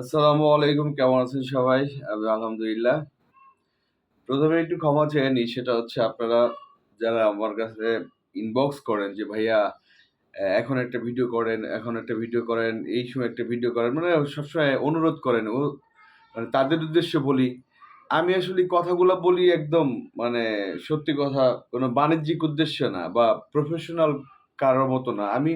আসসালামু আলাইকুম, কেমন আছেন সবাই? আমি আলহামদুলিল্লাহ। প্রথমে একটু ক্ষমা চেয়ে নিই, সেটা হচ্ছে আপনারা যারা আমার কাছে ইনবক্স করেন যে, ভাইয়া এখন একটা ভিডিও করেন, এখন একটা ভিডিও করেন, এই সময় একটা ভিডিও করেন। মানে সবসময় অনুরোধ করেন। ও মানে তাদের উদ্দেশ্যে বলি। আমি আসলে কথাগুলো বলি একদম মানে সত্যি কথা, কোনো বাণিজ্যিক উদ্দেশ্য না বা প্রফেশনাল কারোর মতো না। আমি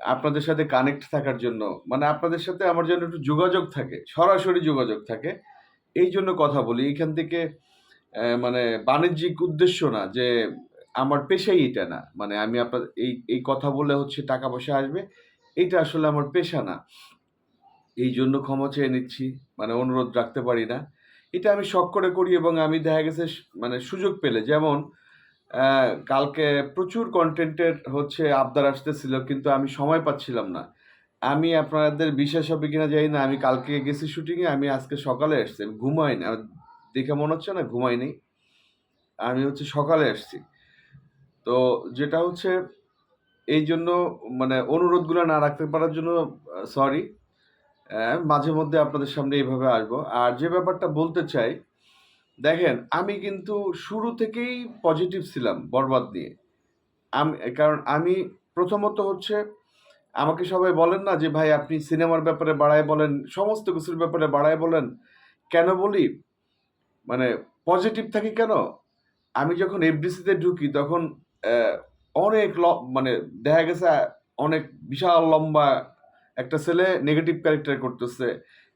আপনাদের সাথে কানেক্ট থাকার জন্য মানে আপনাদের সাথে আমার জন্য একটু যোগাযোগ থাকে, সরাসরি যোগাযোগ থাকে, এই জন্য কথা বলি। এখান থেকে মানে বাণিজ্যিক উদ্দেশ্য না যে আমার পেশাই এটা না। মানে আমি আপনার, এই এই কথা বলে হচ্ছে টাকা পয়সা আসবে, এটা আসলে আমার পেশা না। এই জন্য ক্ষমা চেয়ে নিচ্ছি মানে অনুরোধ রাখতে পারি না। এটা আমি শখ করে করি এবং আমি দেখা গেছে মানে সুযোগ পেলে, যেমন কালকে প্রচুর কন্টেন্টের হচ্ছে, আবদার আসতেছিল, কিন্তু আমি সময় পাচ্ছিলাম না। আমি আপনাদের বিশ্বাস হবে কিনা জানি না, আমি কালকে গেছি শুটিংয়ে আমি আজকে সকালে এসছি আমি ঘুমাইনি আমার দেখে মনে হচ্ছে না ঘুমাইনি আমি হচ্ছে সকালে এসছি তো যেটা হচ্ছে, এই জন্য মানে অনুরোধগুলো না রাখতে পারার জন্য সরি মাঝে মধ্যে আপনাদের সামনে এইভাবে আসব। আর যে ব্যাপারটা বলতে চাই দেখেন, আমি কিন্তু শুরু থেকেই পজিটিভ ছিলাম বরবাদ নিয়ে। আমি, কারণ আমি প্রথমত হচ্ছে আমাকে সবাই বলেন না যে, ভাই, আপনি সিনেমার ব্যাপারে বাড়ায় বলেন, সমস্ত কিছুর ব্যাপারে বাড়ায় বলেন। কেন বলি? মানে পজিটিভ থাকি কেন? আমি যখন এফডিসিতে ঢুকি, তখন অনেক মানে দেখা গেছে, অনেক বিশাল লম্বা একটা ছেলে নেগেটিভ ক্যারেক্টার করতেছে।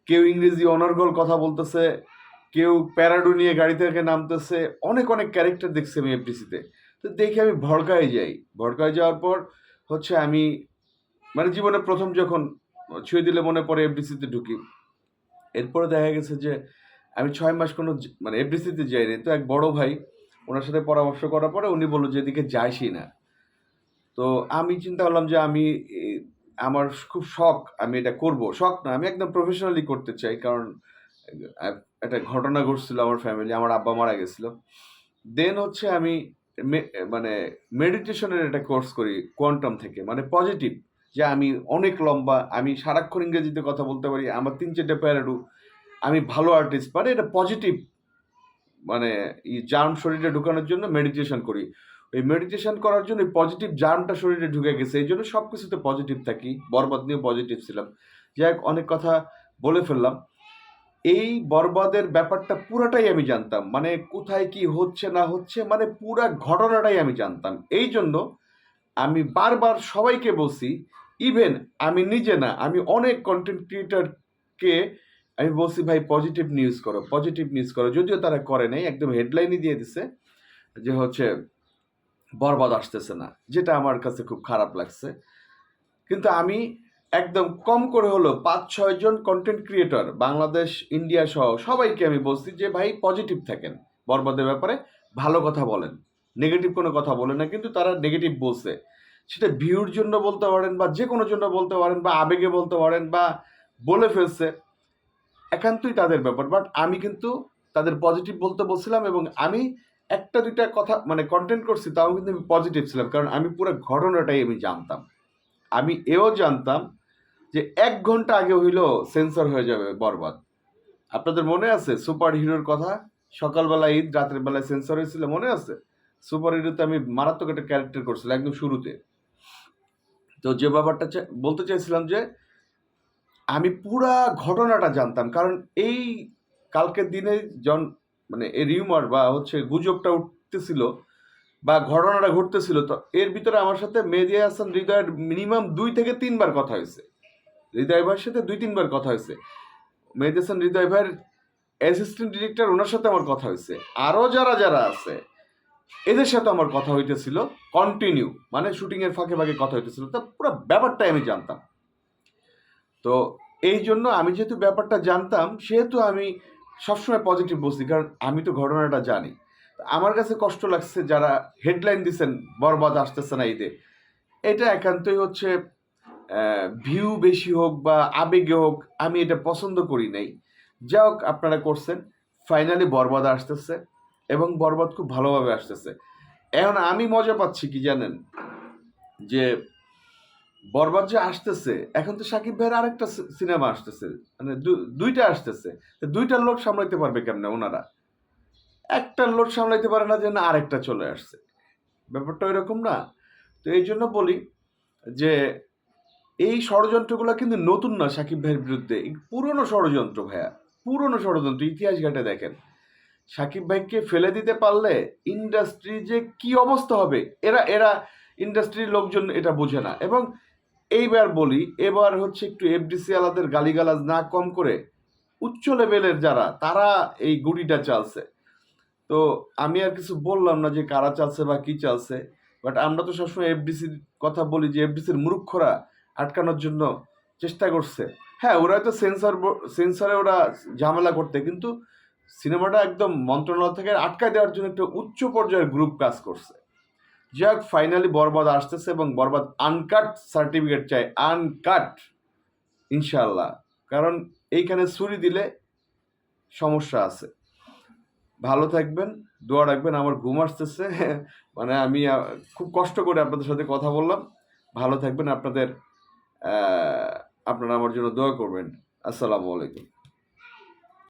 কেউ ইংরেজি অনর্গল কথা বলতেছে। কেউ প্যারাডু নিয়ে গাড়ি থেকে নামতেছে, অনেক অনেক ক্যারেক্টার দেখছি আমি এফডিসিতে তো। দেখে আমি ভড়কায় যাই। ভড়কায় যাওয়ার পর হচ্ছে আমি মানে জীবনে প্রথম যখন ছুঁয়ে দিলে মনে পড়ে এফডিসিতে ঢুকি। এরপরে দেখা গেছে যে আমি ছয় মাস কোনো মানে এফডিসিতে যাইনি। তো এক বড় ভাই ওনার সাথে পরামর্শ করার পরে উনি বলল যে এদিকে যাইসি না। তো আমি চিন্তা করলাম যে আমি আমার খুব শখ, আমি এটা করব। শখ না, আমি একদম প্রফেশনালি করতে চাই। কারণ একটা ঘটনা ঘটছিল আমার ফ্যামিলি আমার আব্বা মারা গেছিল। দেন হচ্ছে আমি মানে মেডিটেশনের একটা কোর্স করি কোয়ান্টাম থেকে মানে পজিটিভ যে আমি অনেক লম্বা, আমি সারাক্ষণ ইংরেজিতে কথা বলতে পারি, আমার তিন চারটে প্যারাডু আমি ভালো আর্টিস্ট মানে এটা পজিটিভ মানে জার্ম শরীরে ঢুকানোর জন্য মেডিটেশন করি। ওই মেডিটেশন করার জন্য পজিটিভ জার্মটা শরীরে ঢুকে গেছে, এই জন্য সব কিছুতে পজিটিভ থাকি, বরবাদ নিয়েও পজিটিভ ছিলাম। যাই অনেক কথা বলে ফেললাম। এই বরবাদের ব্যাপারটা পুরাটাই আমি জানতাম। মানে কোথায় কি হচ্ছে, না হচ্ছে মানে পুরা ঘটনাটাই আমি জানতাম। এই জন্য আমি বারবার সবাইকে বলছি ইভেন আমি নিজে না, আমি অনেক কন্টেন্ট ক্রিয়েটারকে আমি বলছি, ভাই পজিটিভ নিউজ করো পজিটিভ নিউজ করো। যদিও তারা করে নাই, একদম হেডলাইনই দিয়ে দিছে যে হচ্ছে, বরবাদ আসতেছে না। যেটা আমার কাছে খুব খারাপ লাগছে। কিন্তু আমি একদম কম করে হলো পাঁচ ছয় জন কন্টেন্ট ক্রিয়েটর বাংলাদেশ ইন্ডিয়া সহ সবাইকে আমি বলছি যে ভাই পজিটিভ থাকেন। বরবাদের ব্যাপারে ভালো কথা বলেন। নেগেটিভ কোনো কথা বলে না, কিন্তু তারা নেগেটিভ বলছে। সেটা ভিউর জন্য বলতে পারেন বা যে কোনো জন্য বলতে পারেন বা আবেগে বলতে পারেন বা বলে ফেলছে, একান্তই তাদের ব্যাপার। বাট আমি কিন্তু তাদের পজিটিভ বলতে বলছিলাম এবং আমি একটা দুইটা কথা মানে কন্টেন্ট করছি, তাও কিন্তু আমি পজিটিভ ছিলাম। কারণ আমি পুরো ঘটনাটাই আমি জানতাম। আমি এও জানতাম যে এক ঘণ্টা আগে হইল সেন্সর হয়ে যাবে বরবাদ। আপনাদের মনে আছে সুপার হিরোর কথা? সকালবেলা ঈদ, রাতের বেলায় সেন্সর হয়েছিল, মনে আছে? সুপার হিরোতে আমি মারাত্মক একটা ক্যারেক্টার করছিলাম একদম শুরুতে। তো যে ব্যাপারটা বলতে চাইছিলাম যে, আমি পুরা ঘটনাটা জানতাম, কারণ এই কালকের দিনে জন মানে এই রিউমার বা হচ্ছে গুজবটা উঠতেছিল বা ঘটনাটা ঘটতেছিল, তো এর ভিতরে আমার সাথে মেহেদি হাসান হৃদয়ের মিনিমাম দুই থেকে তিনবার কথা হয়েছে। হৃদয় ভাইয়ের সাথে দুই তিনবার কথা হয়েছে। মেহেদি হৃদয় ভাইয়ের অ্যাসিস্ট্যান্ট ডিরেক্টর ওনার সাথে আমার কথা হয়েছে। আরও যারা যারা আছে, এদের সাথে আমার কথা হইতেছিল কন্টিনিউ মানে শুটিংয়ের ফাঁকে ফাঁকে কথা হইতেছিল। তা পুরো ব্যাপারটাই আমি জানতাম। তো এই জন্য আমি যেহেতু ব্যাপারটা জানতাম, সেহেতু আমি সবসময় পজিটিভ বলছি, কারণ আমি তো ঘটনাটা জানি। আমার কাছে কষ্ট লাগছে যারা হেডলাইন দিছেন, বরবাদ আসতেছে না ঈদে। এটা একান্তই হচ্ছে ভিউ বেশি হোক বা আবেগে হোক, আমি এটা পছন্দ করি নাই। যা হোক, আপনারা করছেন। ফাইনালি বরবাদ আসতেছে এবং বরবাদ খুব ভালোভাবে আসতেছে। এখন আমি মজা পাচ্ছি কি জানেন? যে বরবাদ যে আসতেছে, এখন তো সাকিব ভাইয়ের আরেকটা সিনেমা আসতেছে। মানে দুইটা আসতেছে। দুইটার লোড সামলাইতে পারবে কেমনে ওনারা? একটা লোড সামলাইতে পারে না যে না, আরেকটা চলে আসছে। ব্যাপারটা এরকম না। তো এই জন্য বলি যে এই ষড়যন্ত্রগুলো কিন্তু নতুন না সাকিব ভাইয়ের বিরুদ্ধে। পুরনো ষড়যন্ত্র ভাইয়া, পুরনো ষড়যন্ত্র, ইতিহাস ঘাটে দেখেন। সাকিব ভাইকে ফেলে দিতে পারলে ইন্ডাস্ট্রি যে কি অবস্থা হবে, এরা এরা ইন্ডাস্ট্রির লোকজন এটা বোঝে না। এবং এইবার বলি, এবার হচ্ছে একটু এফডিসি আলাদের গালিগালাজ না কম করে উচ্চ লেভেলের যারা, তারা এই গুড়িটা চালছে। তো আমি আর কিছু বললাম না যে কারা চালছে বা কি চালছে, বাট আমরা তো সবসময় এফডিসির কথা বলি যে এফডিসির মূর্খরা আটকানোর জন্য চেষ্টা করছে। হ্যাঁ ওরা তো সেন্সর সেন্সরে ওরা ঝামেলা করতে, কিন্তু সিনেমাটা একদম মন্ত্রণালয় থেকে আটকায় দেওয়ার জন্য একটা উচ্চ পর্যায়ের গ্রুপ কাজ করছে। যাক ফাইনালি বরবাদ আসতেছে এবং বরবাদ আনকাট সার্টিফিকেট চাই আনকাট ইনশাল্লাহ কারণ এইখানে ছুরি দিলে সমস্যা আছে। ভালো থাকবেন, দোয়া রাখবেন, আমার ঘুম আসতেছে। মানে আমি খুব কষ্ট করে আপনাদের সাথে কথা বললাম। ভালো থাকবেন, আপনাদের আপনারা আমার জন্য দোয়া করবেন। আসসালামু আলাইকুম।